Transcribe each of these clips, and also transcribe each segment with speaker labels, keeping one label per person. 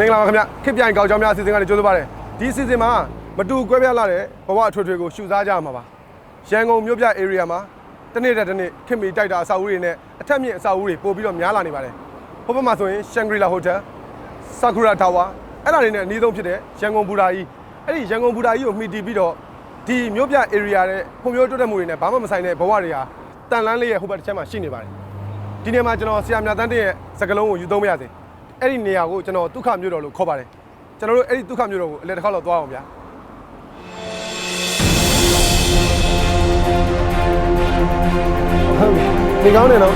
Speaker 1: မင်္ဂလာပါခင်ဗျခေတ်ပြိုင်ကောက်ကြောင်းများအစီအစဉ်ကနေကြိုးစားပါတယ်ဒီအစီအစဉ်မှာမတူကွဲပြားလာတဲ့ဘဝအထွေထွေကိုရှုစားကြမှာပါရန်ကုန်မြို့ပြ area မှာတစ်နေ့တစ်တစ်နေ့ခင်မီတိုက်တာအဆောက်အဦတွေနဲ့အထက်မြင့်အဆောက်အဦတွေပို့ပြီးတော့များလာနေပါတယ်ဟိုဘက်မှာဆိုရင် Shangri-La Hotel Sakura Tower အဲ့ဒါတွေနဲ့အနည်းဆုံးဖြစ်တဲ့ရန်ကုန်ဘူတာကြီးအဲ့ဒီရန်ကုန်ဘူတာကြီးကိုမှီတည်ပြီးတော့ဒီမြို့ပြ area တဲ့ဖွံ့ဖြိုးတိုးတက်မှုတွေနဲ့ဘာမှမဆိုင်တဲ့ဘဝတွေဟာတန်လန်းလေးရဲ့ဟိုဘက်တစ်ချက်မှာရှိနေပါတယ်ဒီနေ့မှာကျွန်တော်ဆရာမြတ်တန်းတဲ့ရဲ့စကလုံးကိုယူသုံးမရစေ အဲ့ဒီနေရာကိုကျွန်တော်ဒုက္ခမြို့တော်လို့ခေါ်ပါတယ်ကျွန်တော်တို့အဲ့ဒီဒုက္ခမြို့တော်ကိုအလဲတစ်ခါတော့သွားအောင်ဗျာဟုတ်ဒီကောင်းနေနော်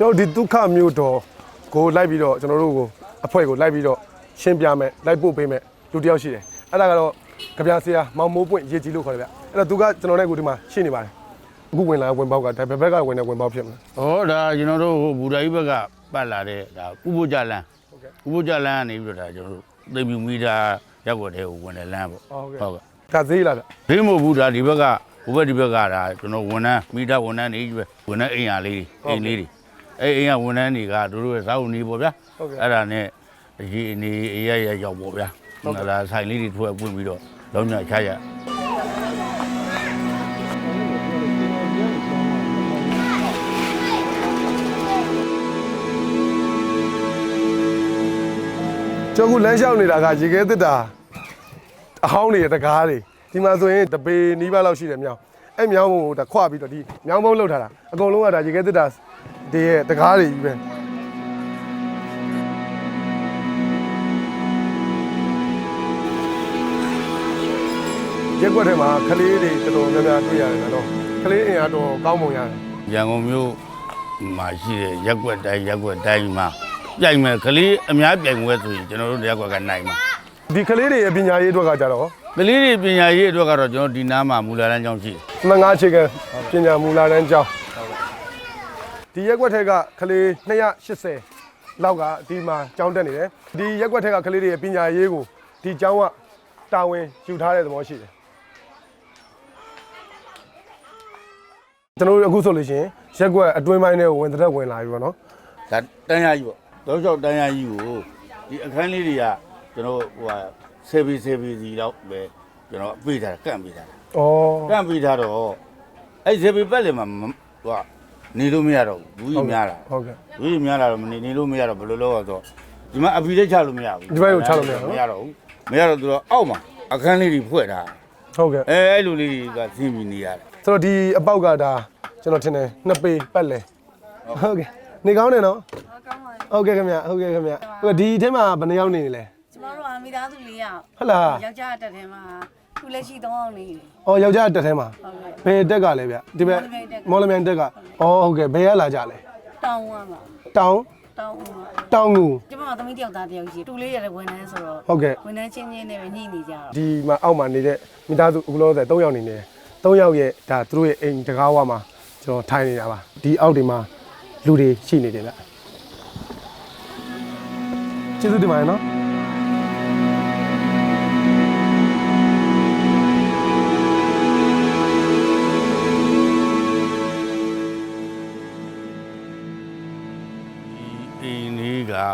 Speaker 1: ကျွန်တော်ဒီဒုက္ခမြို့တော်ကိုလိုက်ပြီးတော့ကျွန်တော်တို့ကိုအဖွဲ့ကိုလိုက်ပြီးတော့ရှင်းပြမယ်လိုက်ပို့ပေးမယ်လူတစ်ယောက်ရှိတယ်အဲ့ဒါကတော့ကြပြဆရာမောင်မိုးပွင့်ရေကြီးလို့ခေါ်တယ်ဗျအဲ့တော့သူကကျွန်တော်နဲ့ကိုဒီမှာရှင်းနေပါတယ်အခုဝင်လာဝင်ပေါက်ကဒါဘယ်ဘက်ကဝင်တဲ့ဝင်ပေါက်ဖြစ်မလဲ။
Speaker 2: ဟောဒါကျွန်တော်တို့ဟိုဘူရာကြီးဘက်ကပတ်လာတဲ့ဒါဥပုကြလန်း
Speaker 1: ဟုတ်ကဲ့
Speaker 2: ဥပုကြလန်းကနေပြီးတော့ဒါကျွန်တော်တို့သိမ်ပြူမီတာရက်ွက်တဲ့ဟိုဝင်တဲ့လမ်းပေါ့
Speaker 1: ဟုတ်ကဲ့
Speaker 2: ဟုတ်ကဲ့
Speaker 1: ဒါဈေးလားဗျ
Speaker 2: ဘေးမို့ဘူးဒါဒီဘက်ကဟိုဘက်ဒီဘက်ကဒါကျွန်တော်ဝန်ထမ်းမီတာဝန်ထမ်းနေကြီးပဲဝန်ထမ်းအိမ်ယာလေးတွေအိမ်လေးတွေ အဲအိမ်ယာဝန်ထမ်းတွေကတို့တို့ရဲ့ဇာတ်ဝင်နေပေါ့ဗျာ
Speaker 1: ဟုတ်ကဲ့
Speaker 2: အဲ့ဒါနဲ့ဒီအနေအေးရရရောက်ပေါ့ဗျာ
Speaker 1: ဟုတ်ကဲ့
Speaker 2: ဒါဆိုင်လေးတွေထွဲပွင့်ပြီးတော့လုံးညချရ
Speaker 1: ကျွန်တော်ကလမ်းလျှောက်နေတာကရေခဲတစ်တာအဟောင်းတွေတကားတွေဒီမှာဆိုရင်တပေနီးပါးလောက်ရှိတယ်မြောင်းအဲ့မြောင်းဘုံကိုဒါခွပြီးတော့ဒီမြောင်းဘုံလောက်ထားတာအကုန်လုံးကဒါရေခဲတစ်တာ တွေရဲ့တကားတွေကြီးပဲရက်ွက်ထဲမှာကလေးတွေတော်တော်များများတွေ့ရတယ်နော်ကလေးအင်အားတော်ကောင်းပုံရတယ်
Speaker 2: ရန်ကုန်မြို့မှာရှိတဲ့ရက်ွက်တိုင်းရက်ွက်တိုင်းမှာပြိုင်မယ်ကလေးအများပြိုင်ပွဲဆိုရင်ကျွန်တော်တို့ရက်ွက်ကနိုင်မှာ
Speaker 1: ဒီကလေးတွေရဲ့ပညာရေးအတွက်ကကြတော့
Speaker 2: ကလေးတွေပညာရေးအတွက်ကတော့ကျွန်တော်ဒီနားမှာမူလာတန်းကျောင်းရှိတယ်
Speaker 1: မငါအခြေခံပညာမူလာတန်းကျောင်း ဒီရက်ွက်ထက်ကကလေး280လောက်ကဒီမှာကျောင်းတက်နေတယ်ဒီရက်ွက်ထက်ကကလေးတွေရဲ့ပညာရေးကိုဒီကျောင်းကတာဝန်ယူထားတဲ့သဘောရှိတယ်ကျွန်တော်တို့အခုဆိုလို့ရှိရင်ရက်ွက်အတွင်းပိုင်းထဲကိုဝင်တဲ့ဝင်လာပြီပေါ့နော်
Speaker 2: ဒါတန်းရကြီးပေါ့တောက်လျှောက်တန်းရကြီးကိုဒီအခန်းလေးတွေကကျွန်တော်ဟိုဟာဆေးဘီဆေးဘီစီတော့ပဲကျွန်တော်ပြေးထားတာကန့်ပြေးထားတာ
Speaker 1: ဩ
Speaker 2: ကန့်ပြေးထားတော့အဲ့ဆေးဘီပတ်လေမှာမဟိုက နေလို့မရတော့ဘူးဘူးကြီးများလာ
Speaker 1: ဟုတ်ကဲ့
Speaker 2: ဘူးကြီးများလာတော့မနေနေလို့မရတော့ဘယ်လိုလုပ်ရတော့ဒီမှာအပီလေးချလို့မရဘူး
Speaker 1: ဒီဘက်ကိုချလို့မရဘူး
Speaker 2: မရတော့ဘူးမရတော့သူတော့အောက်မှာအခန်းလေးတွေဖွဲ့ထားတာ
Speaker 1: ဟုတ်ကဲ့
Speaker 2: အဲအဲ့လိုလေးတွေကဆင်းပြီးနေရတယ်
Speaker 1: ဆိုတော့ဒီအပေါက်ကဒါကျွန်တော်ထင်တယ်နှစ်ပေပတ်လဲဟုတ်ကဲ့နေကောင်းတယ်နော်
Speaker 3: ကောင်းပါပြီ
Speaker 1: ဟုတ်ကဲ့ခင်ဗျဟုတ်ကဲ့ခင်ဗျဟိုဒီထဲမှာဘယ်နှယောက်နေနေလဲ
Speaker 3: ကျမတို့ကမိသားစုလေးယောက်
Speaker 1: ဟုတ်လား
Speaker 3: ယောက်ျားတက်တယ်မှာခုလက်ရှိ3အောင်နေတယ်။
Speaker 1: အော်ယောက်ျားတက်ထဲမှာ
Speaker 3: ဟုတ်ကဲ့
Speaker 1: ဘယ်တက်ကလဲဗျဒီဘက်
Speaker 3: မော်လမြိုင်တက်က
Speaker 1: မော်လမြိုင်တက်ကအော်ဟုတ်ကဲ့ဘယ်ရလာကြလဲ
Speaker 3: တောင်းဝမ်းပါ
Speaker 1: တောင်း
Speaker 3: တောင်းဝမ်းပါ
Speaker 1: တောင်းငူ
Speaker 3: ကျမကသမီးတယောက်သားတယောက်ရှိတူလေးရတဲ့ဝန်ထမ်းဆိုတော့
Speaker 1: ဟုတ်ကဲ့
Speaker 3: ဝန်ထမ်းချင်းချင်းနဲ့ပဲညှိနေကြတော့
Speaker 1: ဒီမှာအောက်မှာနေတဲ့မိသားစုအခုလောဆယ်3ယောက်နေနေတယ်3ယောက်ရဲ့ဒါသူတို့ရဲ့အိမ်တကားဝမှာကျွန်တော်ထိုင်နေတာပါဒီအောက်ဒီမှာလူတွေရှိနေတယ်ဗျကျေးဇူးတင်ပါတယ်နော်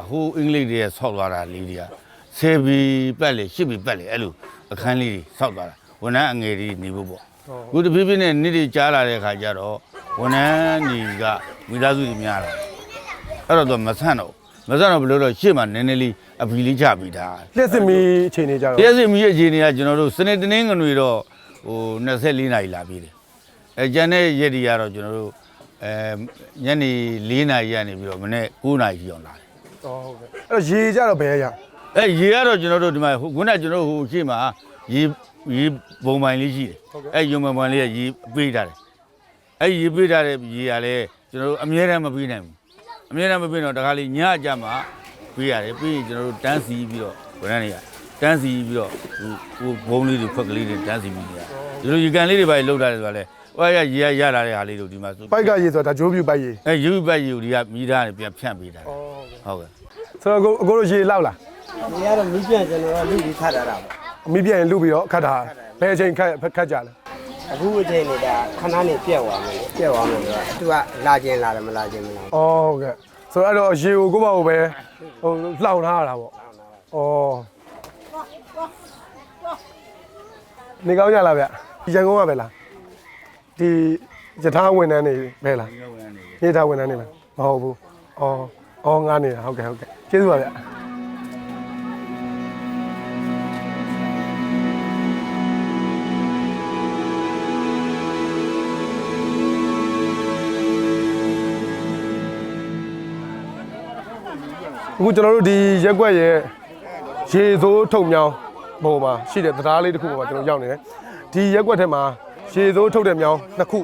Speaker 2: ဟိုအင်္ဂလိပ်တွေဆောက်သွားတာလေးတွေကဆယ်ဘီပတ်လေရှစ်ဘီပတ်လေအဲ့လိုအခန်းလေးတွေဆောက်သွားတာဝန်ထမ်းအငယ်တွေနေဖို့ပေါ့အခုတဖြည်းဖြည်းနဲ့နေ့တွေကြားလာတဲ့ခါကျတော့ဝန်ထမ်းတွေကမိသားစုတွေများလာအဲ့တော့သူမဆန့်တော့မဆန့်တော့ဘယ်လိုတော့ရှေ့မှာနည်းနည်းလေးအဖီလေးချပြီးသား
Speaker 1: လက်စစ်မီအခြေအနေကြတော့
Speaker 2: တရားစီမီရဲ့အခြေအနေကကျွန်တော်တို့စနေတနင်္ဂနွေတော့ဟို24နာရီလာပြီးတယ်အဲကျန်တဲ့ရက်တွေကတော့ကျွန်တော်တို့အဲညနေ4နာရီကနေပြီးတော့မနေ့9နာရီကျော်လာတယ်
Speaker 1: ဟုတ်ကဲ့အဲ့တော့ရေကြတော့ဘယ်ရရ
Speaker 2: အဲရေကတော့ကျွန်တော်တို့ဒီမှာဟိုခုနကကျွန်တော်တို့ဟိုရှေ့မှာရေရေဘုံပိုင်လေးရှိတယ်အဲယုံမပိုင်လေးကရေပေးထားတယ်အဲ့ဒီရေပေးထားတဲ့ရေကလည်းကျွန်တော်တို့အမြဲတမ်းမပေးနိုင်ဘူးအမြဲတမ်းမပေးတော့တခါလေညအကြမှာပေးရတယ်ပြီးရင်ကျွန်တော်တို့တန်းစီပြီးတော့ဝန်ထမ်းတွေကတန်းစီပြီးတော့ဟိုဟိုဘုံလေးတွေဖွက်ကလေးတွေတန်းစီပြီးနေရဒီလိုရေကန်လေးတွေပါလောက်ထားတယ်ဆိုတာလေဟိုကရေရရလာတဲ့ဟာလေးတို့ဒီမှာဆို
Speaker 1: ပိုက်ကရေဆိုတာဒါဂျိုးပြူပိုက်ရေ
Speaker 2: အဲယူပတ်ယူတွေကမိသားနဲ့ပြန်ဖြန့်ပေးတာဟုတ်ကဲ့
Speaker 1: ဆိုတော့အကိုအကိုတို့ရေလောက်လား
Speaker 4: ဒီကတော့မိပြန်ကျွန်တော်ကလူပြီးခတ်တာတာပေါ့
Speaker 1: အမိပြန်ရင်လူပြီးတော့ခတ်တာဘယ်အချိန်ခတ်ခတ်ကြလဲ
Speaker 4: အခုအချိန်နေတာခဏနေပြက်သွားမယ်ပြက်သွားမယ်ဆိုတော့သူကလာခြင်းလာတယ်မလာခြင်းမလာ
Speaker 1: ဩဟုတ်ကဲ့ဆိုတော့အဲ့တော့ရေကိုကိုယ့်ဘာကိုပဲဟိုလှောင်ထားရတာပေါ့ဩနေကောင်းကြလားဗျရန်ကုန်ကပဲလားဒီယထာဝန်ထမ်းတွေပဲလားယထာဝန်ထမ်းတွေပဲမဟုတ်ဘူးဩဩငားနေတာဟုတ်ကဲ့ဟုတ်ကဲ့ ကျေးဇူးပါဗျအခုကျွန်တော်တို့ဒီရက်ွက်ရဲ့ရေစိုးထုံမြောင်းပုံမှာရှိတဲ့တရားလေးတစ်ခုပေါ်မှာကျွန်တော်ရောက်နေတယ်ဒီရက်ွက်ထဲမှာရေစိုးထုတ်တဲ့မြောင်းနှစ်ခု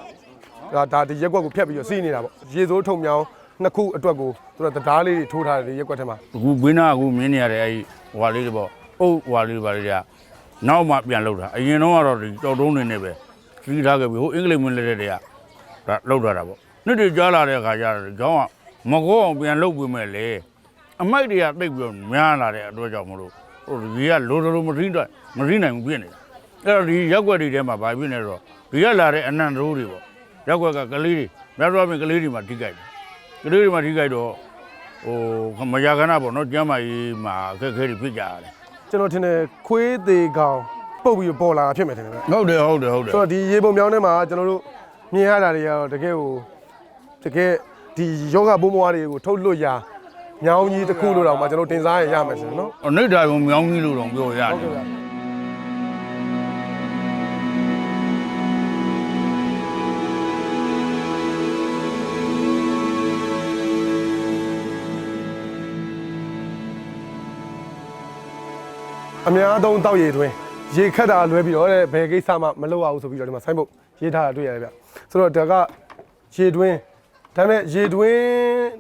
Speaker 1: ဒါဒါဒီရက်ွက်ကိုဖျက်ပြီးတော့စီးနေတာပေါ့ရေစိုးထုံမြောင်း နှစ်ခုအတွက်ကိုသူတို့တရားလေးတွေထိုးထားတယ်ဒီရက်ွက်ထဲမှာ
Speaker 2: အခုဘင်းနာအခုမင်းနေရတဲ့အဲဒီဟွာလေးတွေပေါ့အုပ်ဟွာလေးတွေပါလေကနောက်မှပြန်လောက်တာအရင်တော့ကတော့ဒီတော်တုံးနေနေပဲကြီးထားခဲ့ပြီဟိုအင်္ဂလိပ်မင်းလက်တဲ့တွေကဒါလောက်ထားတာပေါ့နှစ်တွေကြားလာတဲ့အခါကျတော့ကျောင်းကမကောအောင်ပြန်လုပ်ပေးမယ်လေအမိုက်တွေကတိတ်ပြီးတော့များလာတဲ့အတွက်ကြောင့်မလို့ဟိုဒီကလိုလိုမထိတော့မထိနိုင်ဘူးပြင်းနေတာအဲ့တော့ဒီရက်ွက်တွေထဲမှာဗာပြင်းနေတော့ဒီကလာတဲ့အနံ့ရိုးတွေပေါ့ရက်ွက်ကကလေးတွေများတော့ပြင်ကလေးတွေမှာထိကြိုက်တယ် ကလေးတွေမှာထိကြိုက်တော့ဟိုမရခဏပေါ့နော်ကျမ်းမာရေးမှာအခက်အခဲတွေဖြစ်ကြရတယ်
Speaker 1: ကျွန်တော်ထင်တယ်ခွေးသေးကောင်ပုတ်ပြီးပေါ်လာတာဖြစ်မယ်ထင်တယ်ဗျ
Speaker 2: ဟုတ်တယ်ဟုတ်တယ်ဟုတ်တယ်
Speaker 1: ဆိုတော့ဒီရေပုံမြောင်းထဲမှာကျွန်တော်တို့မြင်ရတာတွေကတော့တကယ်ကိုတကယ်ဒီယောဂဘုံဘွားတွေကိုထုတ်လွတ်ရာညောင်းကြီးတစ်ခုလို့တော့မှကျွန်တော်တင်စားရရမယ်ရှင်နော်
Speaker 2: အနိဋ္ဌာယုံမြောင်းကြီးလို့တော့ပြောရတယ်
Speaker 1: အများသုံးတောက်ရည်တွင်ရေခတ်တာလွဲပြီးတော့တဲ့ဘယ်ကိစ္စမှမလုပ်ရဘူးဆိုပြီးတော့ဒီမှာဆိုင်းဘုတ်ရေးထားတာတွေ့ရတယ်ဗျဆိုတော့ဒါကရေတွင်းဒါပေမဲ့ရေတွင်း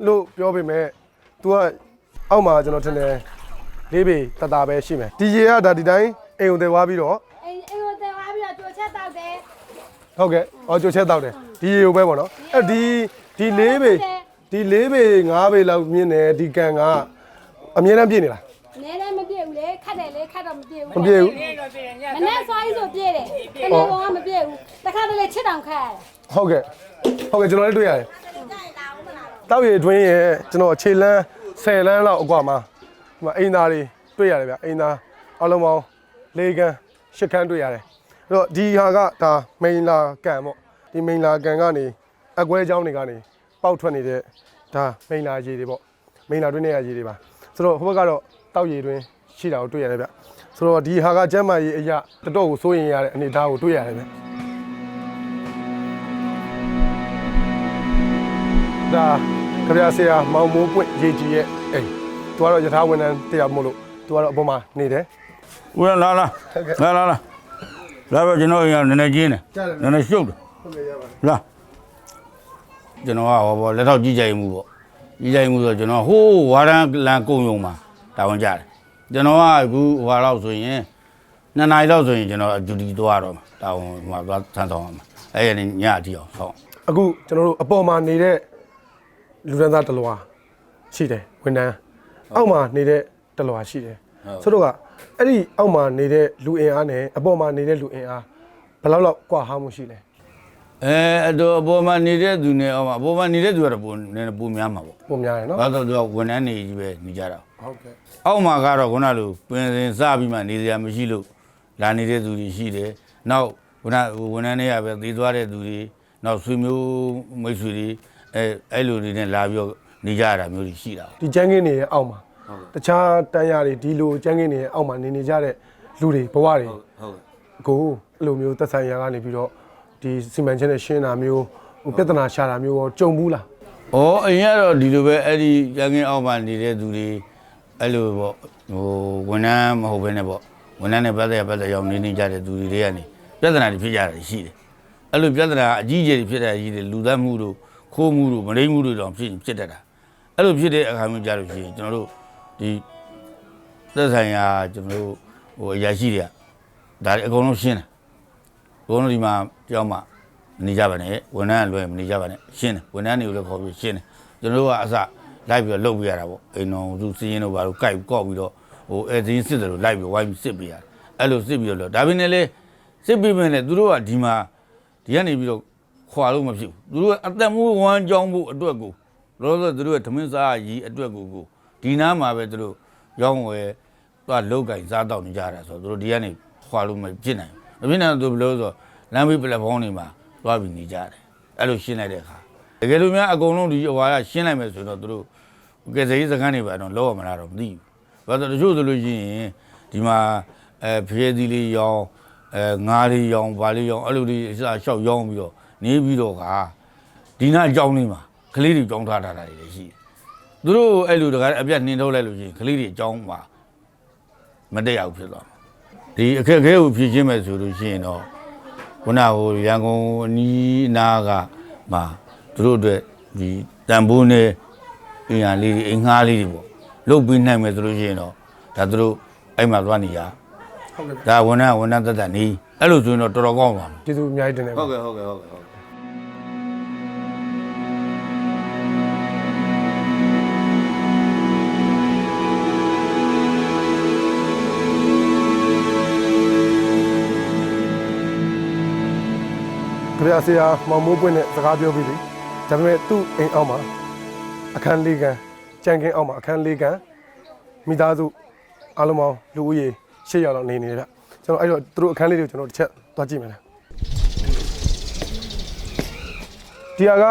Speaker 1: လို့ပြောပေမဲ့ तू ကအောက်မှာကျွန်တော်ထင်တယ်လေးပေတတာပဲရှိမယ်ဒီရေကဒါဒီတိုင်းအိမ်ုံတယ်ဝါပြီးတော့
Speaker 5: အိမ်အိမ်ကိုတက်သွားပြီးတော့ကြိုချက်တောက်တယ်
Speaker 1: ဟုတ်ကဲ့အော်ကြိုချက်တောက်တယ်ဒီရေကိုပဲပေါ့နော်အဲ့ဒီဒီလေးပေဒီလေးပေငါးပေလောက်မြင့်တယ်ဒီကန်ကအမြဲတမ်းပြည့်နေလား
Speaker 5: နည်းနည်းမပြည့်ဘူးလေခ တ်တယ်လေခတ်တော့မပြည့်ဘူး
Speaker 1: မပြည့်ဘူး
Speaker 5: မနဲ့ဆွားကြီးဆိုပြည့်တယ်တနေ့ကောင်ကမပြည့်ဘူးတခါတလေချစ်တောင်ခတ်ရတယ်
Speaker 1: ဟုတ်ကဲ့ဟုတ်ကဲ့ကျွန်တော်လည်းတွေ့ရတယ်တောက်ရည်တွင်းရဲ့ကျွန်တော်အခြေလန်း10လန်းလောက်အကွာမှာဒီမှာအိမ်သားတွေတွေ့ရတယ်ဗျအိမ်သားအလုံးပေါင်း၄ခန်း၈ခန်းတွေ့ရတယ်အဲ့တော့ဒီဟာကဒါမိန်လာကန်ပေါ့ဒီမိန်လာကန်ကနေအကွဲเจ้าတွေကနေပေါက်ထွက်နေတဲ့ဒါမိန်လာရေတွေပေါ့မိန်လာတွင်းတဲ့ရေတွေပါဆိုတော့ဟိုဘက်ကတော့တောက်ရည်တွင်း ရှိတာကိုတွေ့ရတယ်ဗျဆိုတော့ဒီဟာကကျမ်းမာရေးအရာတော်တော်ကိုစိုးရင်ရတဲ့အနေအထားကိုတွေ့ရတယ်ဗျဒါကြပြဆရာမောင်မိုးပွင့်ရေကြီးရဲ့အိမ်သူကတော့ယထာဝန်ထမ်းတရားမို့လို့သူကတော့အပေါ်မှာနေတယ်
Speaker 2: ဦးရလာလာလာလာလာလာပဲကျွန်တော်ရနည်းနည်းကျင်းတယ်
Speaker 1: ကြားတယ်
Speaker 2: နည်းနည်းရှုပ်တယ်
Speaker 1: ဟုတ်ကဲ့ရပါ
Speaker 2: လာကျွန်တော်ကဟောပေါ့လက်ထောက်ကြီးကြိုင်မှုပေါ့ကြီးကြိုင်မှုဆိုတော့ကျွန်တော်ဟိုးဝါရန်လန်ကုံယုံမှာတာဝန်ကြတယ် ကျွန်တော်ကအခုဟွာလောက်ဆိုရင်နှစ်နာရီလောက်ဆိုရင်ကျွန်တော်အဂျူတီသွားတော့မှာတာဝန်ဟိုမှာသွားဆန်းဆောင်ရမှာအဲ့ရနေညအထိအောင်ဆောင်း
Speaker 1: အခုကျွန်တော်တို့အပေါ်မှာနေတဲ့လူဒန်းသားတလွာရှိတယ်ဝန်ထမ်းအောက်မှာနေတဲ့တလွာရှိတယ်ဆိုတော့ကအဲ့ဒီအောက်မှာနေတဲ့လူအင်အားနဲ့အပေါ်မှာနေတဲ့လူအင်အားဘယ်လောက်လောက်ကွာဟမှုရှိလဲ
Speaker 2: အဲအတော့အပေါ်မှာနေတဲ့သူနဲ့အောက်မှာအပေါ်မှာနေတဲ့သူကတော့ပုံနည်းနည်းပုံများမှာပေါ့
Speaker 1: ပုံများတယ်နော်
Speaker 2: ဘာလို့လဲဆိုတော့ဝန်ထမ်းနေကြီးပဲနေကြတာ
Speaker 1: ဟုတ်ကဲ့
Speaker 2: အောက်မှာကတော့ခုနလိုပင်စင်စပြီးမှနေစရာမရှိလို့လာနေတဲ့သူတွေရှိတယ်နောက်ခုနဝန်ထမ်းတွေကပဲသေးသွားတဲ့သူတွေနောက်ဆွေမျိုးမိတ်ဆွေတွေအဲအဲ့လိုတွေနဲ့လာပြီးတော့နေကြရတာမျိုးတွေရှိတာ
Speaker 1: ဒီကျန်းကင်းနေရဲ့အောက်မှာတခြားတန်းရတွေဒီလိုကျန်းကင်းနေရဲ့အောက်မှာနေနေကြတဲ့လူတွေဘဝတွေ
Speaker 2: ဟုတ်
Speaker 1: ကိုအဲ့လိုမျိုးသက်ဆိုင်ရာကနေပြီးတော့ဒီစီမံချက်နဲ့ရှင်းတာမျိုးဟိုပြဿနာရှာတာမျိုးရောကြုံဘူးလား။
Speaker 2: အော်အရင်ကတော့ဒီလိုပဲအဲ့ဒီရန်ကင်းအောက်မှာနေတဲ့သူတွေ အဲ့လိုပေါ့ဟိုဝန်ထမ်းမဟုတ်ဘဲနဲ့ပေါ့ဝန်ထမ်းနဲ့ပတ်သက်ရပတ်သက်ရောက်နေနေကြတဲ့သူတွေတွေကနေပြဿနာတွေဖြစ်ကြတာရှိတယ်။အဲ့လိုပြဿနာအကြီးအကျယ်တွေဖြစ်တဲ့အကြီးတွေလူသတ်မှုတို့ခိုးမှုတို့မရိမှုတို့တောင်ဖြစ်ဖြစ်တတ်တာအဲ့လိုဖြစ်တဲ့အခါမျိုးကြလို့ရှိရင်ကျွန်တော်တို့ဒီသက်ဆိုင်ရာကျွန်တော်တို့ဟိုအရာရှိတွေကဒါတွေအကုန်လုံးရှင်းတယ်အကုန်လုံးဒီမှာကြောက်မှမနေကြပါနဲ့ဝန်ထမ်းအလွယ်မနေကြပါနဲ့ရှင်းတယ်ဝန်ထမ်းတွေကိုလည်းခေါ်ပြီးရှင်းတယ်ကျွန်တော်တို့ကအစ လိုက်ပြီးတော့လုပ်ပြရတာပေါ့အိမ်တော်သူစီရင်တို့ဘာလို့ကြိုက်ကော့ပြီးတော့ဟိုအဲစင်းစစ်တယ်လို့လိုက်ပြီးဝိုင်းပြီးစစ်ပြရတယ်အဲ့လိုစစ်ပြီးတော့လုပ်ဒါပေမဲ့လည်းစစ်ပြီးမဲ့လည်းသူတို့ကဒီမှာဒီကနေပြီးတော့ခွာလို့မဖြစ်ဘူးသူတို့ကအသက်မွေးဝမ်းကြောင်းဖို့အတွက်ကိုလောလောဆယ်သူတို့ရဲ့ဓမင်းစားကြီးအတွက်ကိုကိုဒီနားမှာပဲသူတို့ရောင်းဝယ်သွားလောက်ကင်စားတော့နေကြတာဆိုတော့သူတို့ဒီကနေခွာလို့မဖြစ်နိုင်ဘူးမဖြစ်နိုင်တော့ဘယ်လိုလဲဆိုတော့လမ်းဘေးပလက်ဖောင်းတွေမှာသွားပြီးနေကြတယ်အဲ့လိုရှင်းလိုက်တဲ့အခါ တကယ်လို့များအကုန်လုံးဒီဟွာကရှင်းလိုက်မယ်ဆိုတော့သူတို့ကယ်ဆယ်ရေးစခန်းတွေပဲတော့လောက်ရမလားတော့မသိဘူးဘာလို့လဲတချို့ဆိုလို့ရှိရင်ဒီမှာအဲဖျဲသီးလေးရောင်းအဲငါးလေးရောင်းဗာလေးရောင်းအဲ့လိုလေးအစားလျှောက်ရောင်းပြီးတော့နေပြီးတော့ကဒီနာအကြောင်းလေးမှာကလေးတွေကြောင်းထားတာတွေလည်းရှိတယ်သူတို့အဲ့လိုတကားအပြတ်နှင်းထုတ်လိုက်လို့ရှိရင်ကလေးတွေအကြောင်းမှာမတက်ရောက်ဖြစ်သွားမှာဒီအခက်အခဲကိုဖြေရှင်းမယ်ဆိုလို့ရှိရင်တော့ခုနကဟိုရန်ကုန်အနီးအနားကမှာ သူတို့အတွက်ဒီတန်ဖိုးနဲ့အင်အားလေးတွေအင်္ဂါလေးတွေပေါ့လုတ်ပြီးနိုင်မယ်ဆိုလို့ရှိရင်တော့ဒါသူတို့အဲ့မှာသွားနေရ
Speaker 1: ဟုတ်ကဲ့
Speaker 2: ဒါဝန်ထမ်းဝန်ထမ်းသက်သက်နေအဲ့လိုဆိုရင်တော့တော်တော်ကောင်းပါမယ်
Speaker 1: ကျေးဇူးအများကြီးတင်တယ်
Speaker 2: ဟုတ်ကဲ့ဟုတ်ကဲ့ဟုတ်ကဲ့ဟုတ်ကဲ့
Speaker 1: ခရဆရာမောင်မိုးပွင့်နဲ့စကားပြောပြီးပြီ ဒါပေမဲ့သူ့အိမ်အောက်မှာအခန်းလေးကန်ကြံကင်းအောက်မှာအခန်းလေးကန်မိသားစုအားလုံးပေါင်းလူဦးရေ၈ယောက်လောက်နေနေတယ်ဗျကျွန်တော်အဲ့တော့သူတို့အခန်းလေးတွေကိုကျွန်တော်တစ်ချက်သွားကြည့်မယ်လေဒီဟာက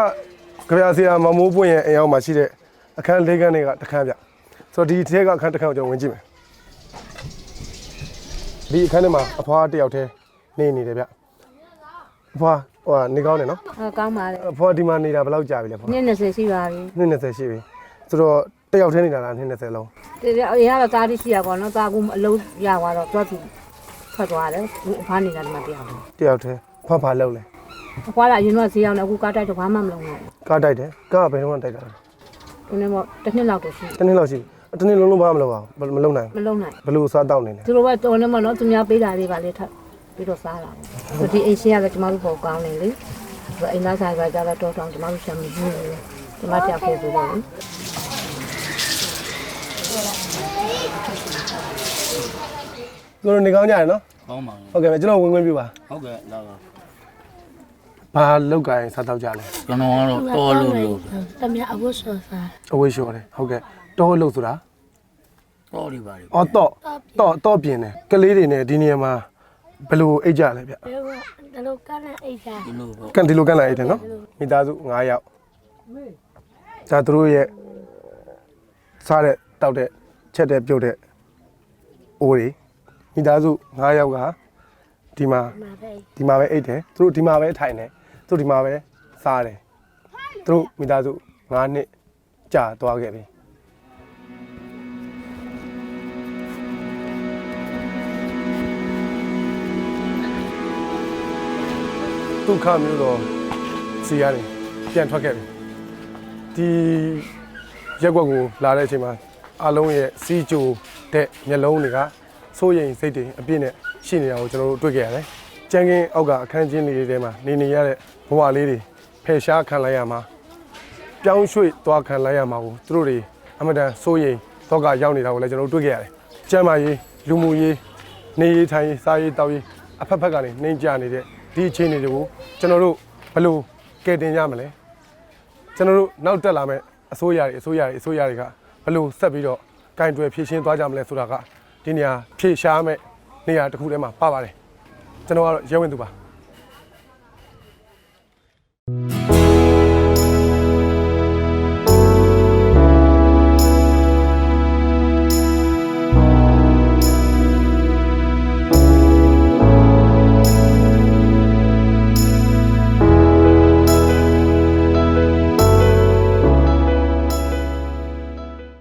Speaker 1: ခရဆရာမောင်မိုးပွင့်ရဲ့အိမ်အောက်မှာရှိတဲ့အခန်းလေးကန်တွေကတစ်ခန်းဗျဆိုတော့ဒီထဲကအခန်းတစ်ခန်းကိုကျွန်တော်ဝင်ကြည့်မယ်ဒီအခန်းထဲမှာအဖွားတစ်ယောက်တည်းနေနေတယ်ဗျအဖွား ဟိုကနေကောင်းတယ်နော်
Speaker 5: ဟောကောင်းပါလေ
Speaker 1: အဖွားဒီမှာနေတာဘယ်လောက်ကြာပြီလဲဖွား
Speaker 5: နှစ်20ရှိပါပြီ
Speaker 1: နှစ်20ရှိပြီဆိုတော့တစ်ယောက်တည်းနေတာလားနှစ်20လုံး
Speaker 5: ဒီအရင်ကတော့တားတိရှိရပါတော့တားကူအလုံးရသွားတော့သွားသူထွက်သွားတယ်အဖားနေတာဒီမှာတရားတယ်
Speaker 1: တစ်ယောက်တည်းအဖွားဘာလုပ်လဲ
Speaker 5: အဖွားကအရင်တော့ဈေးရောက်နေအခုကားတိုက်တော့ဘာမှမလုပ်နိုင်
Speaker 1: ကားတိုက်တယ်ကားကဘယ်တော့မှတိုက်တာလဲ
Speaker 5: ဘူးဒီနေ့တော့တစ်နှစ်လောက်တော့ရှိ
Speaker 1: တစ်နှစ်လောက်ရှိပြီတစ်နှစ်လုံးလုံးဘာမှမလုပ်အောင်မလုပ်နိုင်
Speaker 5: မလုပ်နိုင်
Speaker 1: ဘယ်လိုစားတောက်နေလဲ
Speaker 5: သူတို့ကတော်နေမနော်သူများပေးတာလေးပါလေထပ် ပြီးတော့စားလာတယ်ဒီအိမ်ရှိရတော့ကျမတို့ပေါ်ကောင်းနေလေအိမ်သားဆိုင်ကကြတော့တော်တော်ကျမတို့ရှာမကြည့်ဘူးကျမတက်ဖို့ပြီးတော့လေ
Speaker 1: သူတို့နေကောင်းကြတယ်နော်
Speaker 2: ကောင်းပါ
Speaker 1: ဟုတ်ကဲ့ကျွန်တော်ဝင်ဝင်ပြပါ
Speaker 2: ဟုတ်ကဲ့လာပါ
Speaker 1: ဘာလောက်ကိုင်းစားတောက်ကြလဲ
Speaker 2: ကျွန်တော်ကတော့တော်လို့လို့
Speaker 6: တမအဝတ်ဆော်စား
Speaker 1: အဝေးလျှော်တယ်ဟုတ်ကဲ့တောလို့ဆိုတာ
Speaker 2: တော်လိပါလေ
Speaker 1: အော်တော့တော့တော့ပြင်တယ်ကလေးတွေနဲ့ဒီနေရာမှာ ဘယ်လိုအိတ်ကြလဲဗျ
Speaker 6: ဘယ်ကဒါလိုကလည်းအိတ်စား
Speaker 2: ဒီလိုပေါ့
Speaker 1: ကန်ဒီလိုကန်လာအိတ်တယ်နော်မိသားစု9ယောက်ဒါသူတို့ရဲ့စားတဲ့တောက်တဲ့ချက်တဲ့ပြုတ်တဲ့အိုးတွေမိသားစု9ယောက်ကဒီမှာ
Speaker 6: မှာပဲ
Speaker 1: ဒီမှာပဲအိတ်တယ်သူတို့ဒီမှာပဲထိုင်တယ်သူတို့ဒီမှာပဲစားတယ်သူတို့မိသားစု9နှစ်ကြာသွားခဲ့ပြီ ဒုက္ခမျိုးတော့စီရတယ်ပြန်ထွက်ခဲ့ပြီဒီရက်ွက်ကိုလာတဲ့အချိန်မှာအလုံးရဲ့စီးကြိုတဲ့မျက်လုံးတွေကစိုးရိမ်စိတ်တွေအပြည့်နဲ့ရှိနေတာကိုကျွန်တော်တို့တွေ့ခဲ့ရတယ်။ကြံကင်းအောက်ကအခန်းချင်းလေးတွေထဲမှာနေနေရတဲ့ဘဝလေးတွေဖယ်ရှားခံလိုက်ရမှာပြောင်းရွှေ့သွားခံလိုက်ရမှာကိုသူတို့တွေအမတန်စိုးရိမ်တော့ကရောက်နေတာကိုလည်းကျွန်တော်တို့တွေ့ခဲ့ရတယ်။ကျမ်းမာရေးလူမှုရေးနေရေးထိုင်ရေးစားရေးတောက်ရေးအဖက်ဖက်ကနေနှိမ်ကြနေတဲ့ ဒီအခြေအနေတွေကိုကျွန်တော်တို့ဘယ်လိုကယ်တင်ကြမလဲ။ကျွန်တော်တို့နောက်တက်လာမဲ့အစိုးရတွေအစိုးရတွေအစိုးရတွေကဘယ်လိုဆက်ပြီးတော့ကင်တွယ်ဖြည့်ရှင်းသွားကြမလဲဆိုတာကဒီနေရာဖြည့်ရှားမဲ့နေရာတစ်ခုထဲမှာပါပါတယ်ကျွန်တော်ကတော့ရဲဝင်သူပါ